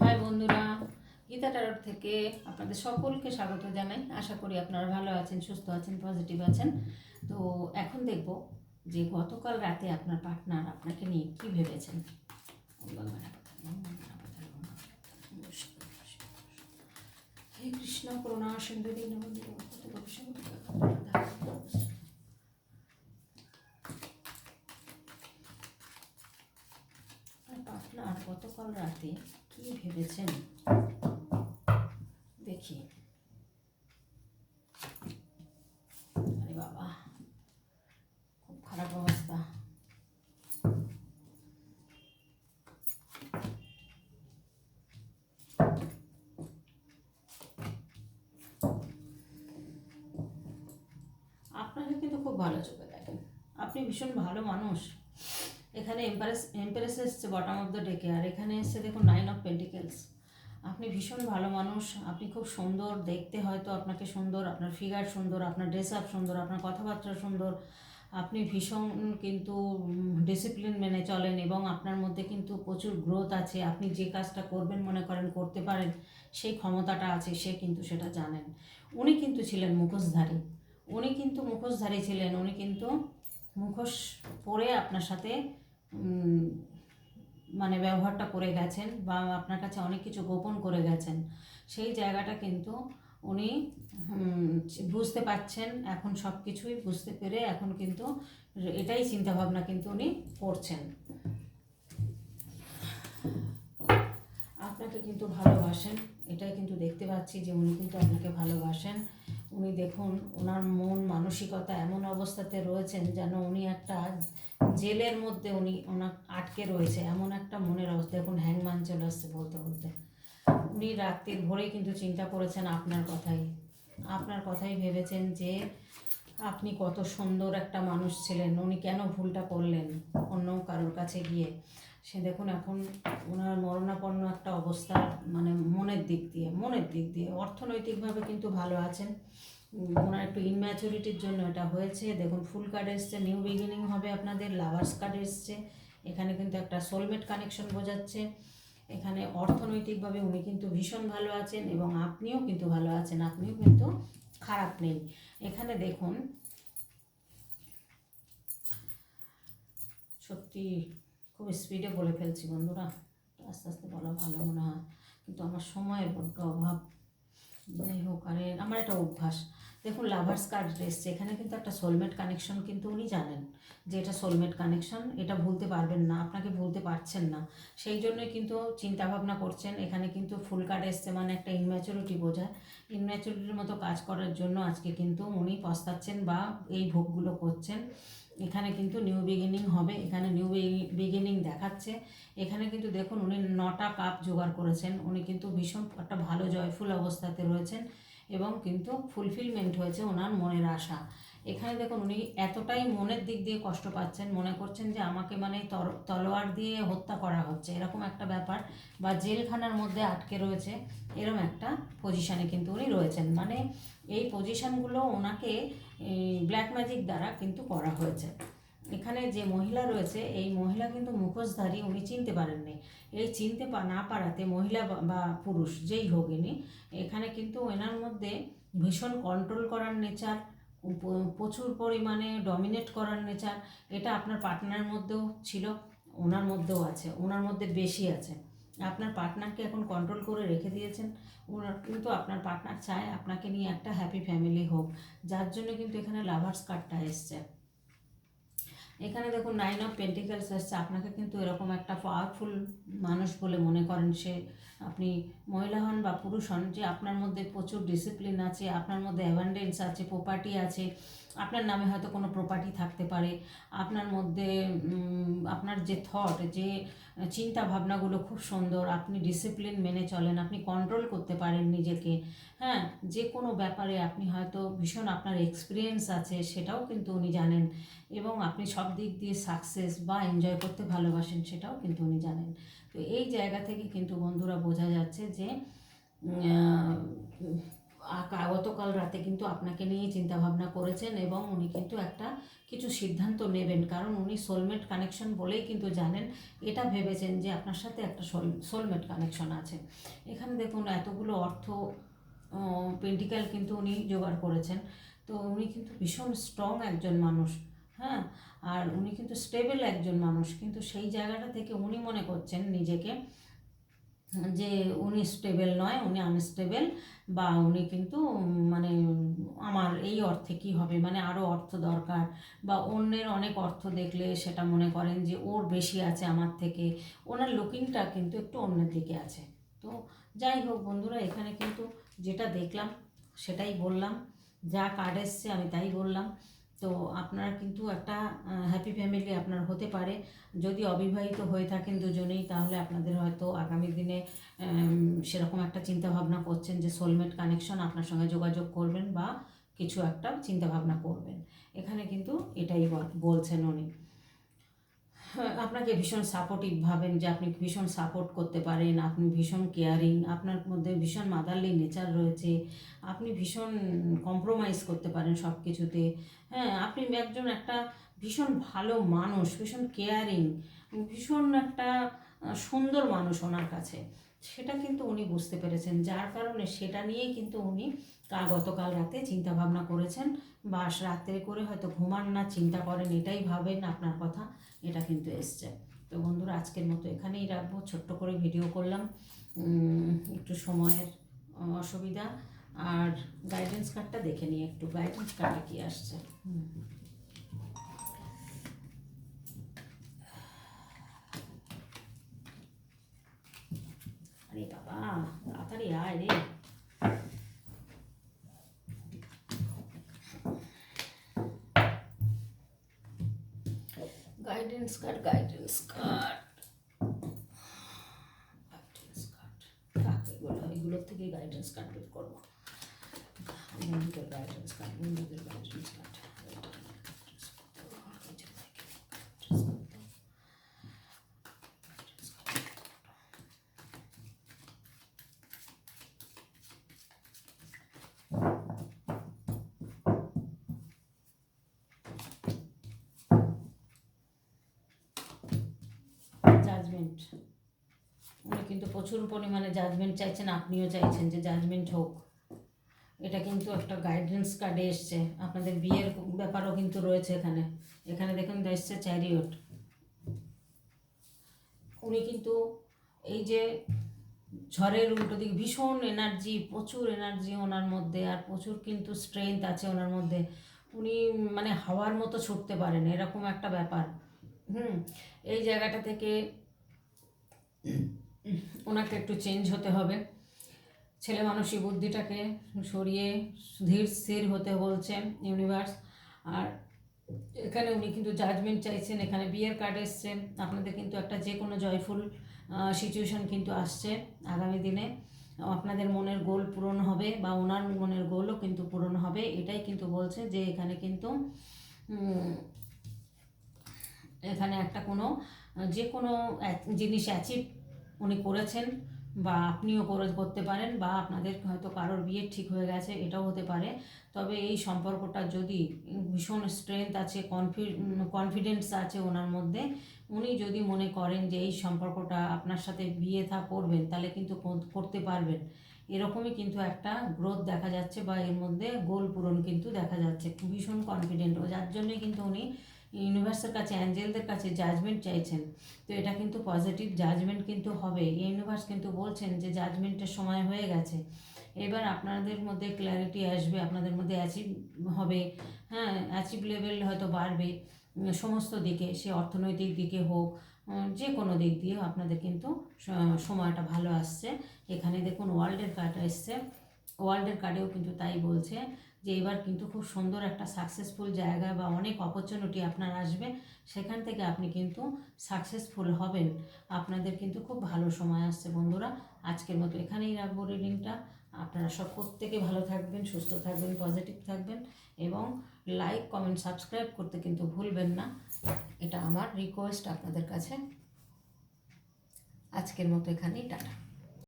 High বন্ধুরা, গীতা টারট থেকে আপনাদের সকলকে স্বাগত জানাই। আশা করি আপনারা ভালো আছেন, সুস্থ আছেন পজিটিভ আছেন। তো এখন দেখব যে গতকাল রাতে আপনার পার্টনার আপনাকে নিয়ে কী ভেবেছেন। হে কৃষ্ণ, করুণা দীনবন্ধু আপনার গতকাল রাতে কি ভেবেছেন? দেখি। আরে বাবা, খুব খারাপ অবস্থা। আপনাকে কিন্তু খুব ভালো চোখে দেখেন। আপনি ভীষণ ভালো মানুষ। এখানে এম্পারেস এম্পারেস এসছে বটম অফ দ্য ডেকে আর এখানে এসছে দেখুন নাইন অফ পেন্টিকেলস আপনি ভীষণ ভালো মানুষ, আপনি খুব সুন্দর, দেখতে হয়তো আপনাকে সুন্দর, আপনার ফিগার সুন্দর, আপনার ড্রেস আপ সুন্দর, আপনার কথাবার্তা সুন্দর। আপনি ভীষণ কিন্তু ডিসিপ্লিন মেনে চলেন এবং আপনার মধ্যে কিন্তু প্রচুর গ্রোথ আছে। আপনি যে কাজটা করবেন, মনে করেন করতে পারেন, সেই ক্ষমতাটা আছে, সে কিন্তু সেটা জানেন। উনি কিন্তু ছিলেন মুখোশধারী। উনি কিন্তু মুখোশধারী ছিলেন, উনি কিন্তু মুখোশ পরে আপনার সাথে মানে ব্যবহারটা করে গেছেন বা আপনার কাছে অনেক কিছু গোপন করে গেছেন, সেই জায়গাটা কিন্তু উনি বুঝতে পারছেন, এখন সব কিছুই বুঝতে পেরে এখন কিন্তু এটাই চিন্তাভাবনা কিন্তু উনি করছেন। আপনাকে কিন্তু ভালোবাসেন, এটাই কিন্তু দেখতে পাচ্ছি যে উনি কিন্তু আপনাকে ভালোবাসেন। উনি দেখুন ওনার মন, মানসিকতা এমন অবস্থাতে রয়েছেন যেন উনি একটা জেলের মধ্যে উনি ওনার আটকে রয়েছে, এমন একটা মনের অবস্থা। দেখুন হ্যাংমান চলে আসছে বলতে বলতে। উনি রাত্রির ভোরেই কিন্তু চিন্তা করেছেন আপনার কথাই। আপনার কথাই ভেবেছেন যে আপনি কত সুন্দর একটা মানুষ ছিলেন, উনি কেন ভুলটা করলেন অন্য কারোর কাছে গিয়ে। সে দেখুন এখন ওনার মরণাপন্ন একটা অবস্থা মানে মনের দিক দিয়ে, মনের দিক দিয়ে। অর্থনৈতিকভাবে কিন্তু ভালো আছেন। ওনার একটু ইনম্যাচুরিটির জন্য এটা হয়েছে। দেখুন, ফুল কার্ড এসছে নিউ বিগিনিং হবে আপনাদের লাভার্স কার্ড এসছে। এখানে কিন্তু একটা সোলমেট কানেকশন বোঝাচ্ছে। এখানে অর্থনৈতিকভাবে উনি কিন্তু ভীষণ ভালো আছেন এবং আপনিও কিন্তু ভালো আছেন, আপনিও কিন্তু খারাপ নেই। এখানে দেখুন, সত্যি খুব স্পিডে বলে ফেলছি বন্ধুরা। আস্তে আস্তে বলা ভালো মনে হয়। কিন্তু আমার সময়ের বড্ড অভাব। যাই হোক, আরে আমার একটা অভ্যাস। দেখুন লাভার্স কার্ড এসছে। এখানে কিন্তু একটা সোলমেট কানেকশন কিন্তু উনি জানেন যে এটা সোলমেট কানেকশন এটা ভুলতে পারবেন না, আপনাকে ভুলতে পারছেন না। সেই জন্যই কিন্তু চিন্তা ভাবনা করছেন। এখানে কিন্তু ফুল কার্ড এসছে মানে একটা ইনম্যাচুরিটি বোঝায়। ইনম্যাচুরিটির মতো কাজ করার জন্য আজকে কিন্তু উনি পস্তাচ্ছেন বা এই ভোগগুলো করছেন। এখানে কিন্তু নিউ বিগিনিং হবে, এখানে নিউ বিগিনিং দেখাচ্ছে। এখানে কিন্তু দেখুন উনি নটা কাপ জোগাড় করেছেন, উনি কিন্তু ভীষণ একটা ভালো জয়ফুল অবস্থাতে রয়েছেন। এবং কিন্তু ফুলফিলমেন্ট হয়েছে ওনার মনের আশা। এখানে দেখুন উনি এতটাই মনের দিক দিয়ে কষ্ট পাচ্ছেন, মনে করছেন যে আমাকে মানে তলোয়ার দিয়ে হত্যা করা হচ্ছে। এরকম একটা ব্যাপার বা জেলখানার মধ্যে আটকে রয়েছে এরকম একটা পজিশানে কিন্তু উনি রয়েছেন। মানে এই পজিশানগুলো ওনাকে ব্ল্যাক ম্যাজিক দ্বারা কিন্তু করা হয়েছে। এখানে যে মহিলা রয়েছে, এই মহিলা কিন্তু মুখোশধারী, উনি চিনতে পারেননি। এই চিনতে না পারাতে মহিলা বা- বা পুরুষ, যেই হোক ইনি, এখানে কিন্তু এনার মধ্যে ভীষণ কন্ট্রোল করার নেচার প্রচুর পরিমাণে ডমিনেট করার নেচার এটা আপনার পার্টনারের মধ্যেও ছিল, ওনার মধ্যেও আছে, ওনার মধ্যে বেশি আছে। আপনার পার্টনারকে এখন কন্ট্রোল করে রেখে দিয়েছেন, ওনার কিন্তু আপনার পার্টনার চায় আপনাকে নিয়ে একটা হ্যাপি ফ্যামিলি হোক, যার জন্য কিন্তু এখানে লাভার্স কার্ডটা এসছে। এখানে দেখুন নাইন অফ পেন্টিকালস আসছে আপনাকে কিন্তু এরকম একটা পাওয়ারফুল মানুষ বলে মনে করেন সে। আপনি মহিলা হন বা পুরুষ হন, যে আপনার মধ্যে প্রচুর ডিসিপ্লিন আছে, আপনার মধ্যে অ্যাভান্ডেন্স আছে প্রপার্টি আছে আপনার নামে হয়তো কোনো প্রপার্টি থাকতে পারে। আপনার মধ্যে আপনার যে থট যে চিন্তা ভাবনাগুলো খুব সুন্দর, আপনি ডিসিপ্লিন মেনে চলেন, আপনি কন্ট্রোল করতে পারেন নিজেকে। হ্যাঁ যে কোনো ব্যাপারে আপনি হয়তো ভীষণ আপনার এক্সপিরিয়েন্স আছে, সেটাও কিন্তু উনি জানেন। এবং আপনি সব দিক দিয়ে সাকসেস বা এনজয় করতে ভালোবাসেন, সেটাও কিন্তু উনি জানেন। তো এই জায়গা থেকে কিন্তু বন্ধুরা বোঝা যাচ্ছে যে গতকাল রাতে কিন্তু আপনাকে নিয়ে চিন্তা ভাবনা করেছেন এবং উনি কিন্তু একটা কিছু সিদ্ধান্ত নেবেন। কারণ উনি সোলমেট কানেকশন বলেই কিন্তু জানেন, এটা ভেবেছেন যে আপনার সাথে একটা সোলমেট কানেকশন আছে। এখানে দেখুন, এতগুলো অর্থ পেন্টিক্যাল কিন্তু উনি জোগাড় করেছেন। তো উনি কিন্তু ভীষণ স্ট্রং একজন মানুষ হ্যাঁ? আর উনি কিন্তু স্টেবল একজন মানুষ। কিন্তু সেই জায়গাটা থেকে উনি মনে করছেন নিজেকে যে উনি স্টেবল নয়, উনি আনস্টেবল বা উনি কিন্তু মানে আমার এই অর্থে কি হবে? মানে আরও অর্থ দরকার বা অন্যের অনেক অর্থ দেখলে সেটা মনে করেন যে ওর বেশি আছে আমার থেকে। ওনার লুকিংটা কিন্তু একটু অন্যের দিকে আছে। তো যাই হোক বন্ধুরা, এখানে কিন্তু যেটা দেখলাম সেটাই বললাম। যা কার্ড এসছে আমি তাই বললাম। তো আপনার কিন্তু একটা হ্যাপি ফ্যামিলি আপনার হতে পারে। যদি অবিবাহিত হয়ে থাকেন দুজনেই, তাহলে আপনাদের হয়তো আগামী দিনে সেরকম একটা চিন্তা ভাবনা করছেন যে সোলমেট কানেকশন আপনার সঙ্গে যোগাযোগ করবেন বা কিছু একটা চিন্তা ভাবনা করবেন। এখানে কিন্তু এটাই বল- বলছেন উনি। আপনাকে ভীষণ সাপোর্টিভ ভাবেন যে আপনি ভীষণ সাপোর্ট করতে পারেন, আপনি ভীষণ কেয়ারিং আপনার মধ্যে ভীষণ মাদারলি নেচার রয়েছে, আপনি ভীষণ কম্প্রোমাইজ করতে পারেন সব কিছুতে হ্যাঁ আপনি একজন একটা ভীষণ ভালো মানুষ, ভীষণ কেয়ারিং ভীষণ একটা সুন্দর মানুষ ওনার কাছে। সেটা কিন্তু উনি বুঝতে পেরেছেন, যার কারণে সেটা নিয়েই কিন্তু উনি কা- গতকাল রাতে চিন্তা ভাবনা করেছেন। বা রাত্রে করে হয়তো ঘুমান না, চিন্তা করেন, এটাই ভাবেন, আপনার কথা, এটা কিন্তু এসছে। তো বন্ধুরা, আজকের মতো এখানেই রাখব। ছোট্ট করে ভিডিও করলাম। একটু সময়ের অসুবিধা। আর গাইডেন্স কার্ডটা দেখে নিই একটু। গাইডেন্স কার্ডে কি আসছে? আরে বাবা, তাড়াতাড়ি আয় রে। Guidance card guidance card guidance card থাক এগুলো এগুলোর থেকে গাইডেন্স কার্ড বের করব। বন্ধুদের গাইডেন্স কার্ড বন্ধুদের গাইডেন্স কার্ড জাজমেন্ট উনি কিন্তু প্রচুর পরিমাণে জাজমেন্ট চাইছেন, আপনিও চাইছেন যে জাজমেন্ট হোক। এটা কিন্তু একটা গাইডেন্স কার্ডে এসছে। আপনাদের বিয়ের ব্যাপারও কিন্তু রয়েছে এখানে। এখানে দেখুন এসছে চ্যারিয়ট উনি কিন্তু এই যে ঝড়ের উল্টো দিক, ভীষণ এনার্জি প্রচুর এনার্জি ওনার মধ্যে, আর প্রচুর কিন্তু স্ট্রেংথ আছে ওনার মধ্যে। উনি মানে হাওয়ার মতো ছুটতে পারেন, এরকম একটা ব্যাপার। হুম, এই জায়গাটা থেকে ওনাকে একটু চেঞ্জ হতে হবে। ছেলে মানুষই বুদ্ধিটাকে সরিয়ে ধীর স্থির হতে বলছে ইউনিভার্স আর এখানে উনি কিন্তু জাজমেন্ট চাইছেন, এখানে বিয়ের কার্ড এসছে। আপনাদের কিন্তু একটা যে কোনো জয়ফুল সিচুয়েশন কিন্তু আসছে আগামী দিনে। আপনাদের মনের গোল পূরণ হবে বা ওনার মনের গোলও কিন্তু পূরণ হবে, এটাই কিন্তু বলছে যে এখানে কিন্তু এখানে একটা কোনো যে কোনো জিনিস অ্যাচিভ উনি করেছেন বা আপনিও করে, করতে পারেন বা আপনাদের হয়তো কারোর বিয়ে ঠিক হয়ে গেছে, এটাও হতে পারে। তবে এই সম্পর্কটা যদি ভীষণ স্ট্রেংথ আছে কনফি কনফিডেন্স আছে ওনার মধ্যে, উনি যদি মনে করেন যে এই সম্পর্কটা আপনার সাথে বিয়ে থা করবেন, তাহলে কিন্তু কর- করতে পারবেন। এরকমই কিন্তু একটা গ্রোথ দেখা যাচ্ছে বা এর মধ্যে গোল পূরণ কিন্তু দেখা যাচ্ছে। ভীষণ কনফিডেন্ট ও, যার জন্যই কিন্তু উনি ইউনিভার্সের কাছে, অ্যাঞ্জেলদের কাছে জাজমেন্ট চাইছেন। তো এটা কিন্তু পজিটিভ জাজমেন্ট কিন্তু হবে। ইউনিভার্স কিন্তু বলছেন যে জাজমেন্টের সময় হয়ে গেছে। এবার আপনাদের মধ্যে ক্ল্যারিটি আসবে, আপনাদের মধ্যে অ্যাচিভ হবে। হ্যাঁ অ্যাচিভ লেভেল হয়তো বাড়বে। সমস্ত দিকে, সে অর্থনৈতিক দিকে হোক যে কোনো দিক দিয়ে আপনাদের কিন্তু সময়টা ভালো আসছে। এখানে দেখুন ওয়ার্ল্ডের কার্ড এসছে। ওয়ার্ল্ডের কার্ডেও কিন্তু তাই বলছে। যে এবার কিন্তু খুব সুন্দর একটা সাকসেসফুল জায়গা বা অনেক অপরচুনিটি আপনার আসবে, সেখান থেকে আপনি কিন্তু সাকসেসফুল হবেন। আপনাদের কিন্তু খুব ভালো সময় আসছে বন্ধুরা। আজকের মতো এখানেই রাখব রিডিংটা আপনারা সব প্রত্যেকে ভালো থাকবেন, সুস্থ থাকবেন পজিটিভ থাকবেন এবং লাইক কমেন্ট সাবস্ক্রাইব করতে কিন্তু ভুলবেন না। এটা আমার রিকোয়েস্ট আপনাদের কাছে। আজকের মতো এখানেই টাটা।